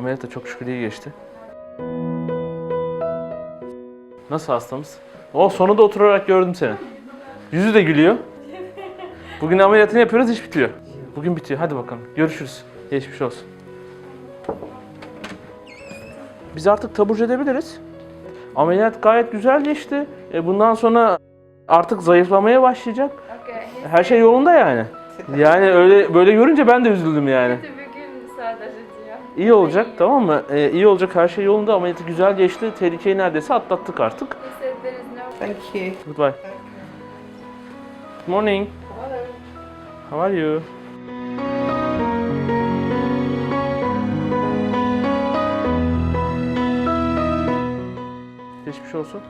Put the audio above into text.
Ameliyat da çok şükür iyi geçti. Nasıl hastamız? O sonunda oturarak gördüm seni. Yüzü de gülüyor. Bugün ameliyatını yapıyoruz, iş bitiyor. Bugün bitiyor. Hadi bakalım. Görüşürüz. Geçmiş olsun. Biz artık taburcu edebiliriz. Ameliyat gayet güzel geçti. E, bundan sonra artık zayıflamaya başlayacak. Her şey yolunda yani. Yani öyle böyle görünce ben de üzüldüm yani. Kötü bir gün sadece. İyi olacak tamam mı? Ee, iyi olacak her şey yolunda ameliyatı güzel geçti. Tehlikeyi neredeyse atlattık artık. Thank you. Goodbye. Good morning. How are you? Geçmiş olsun.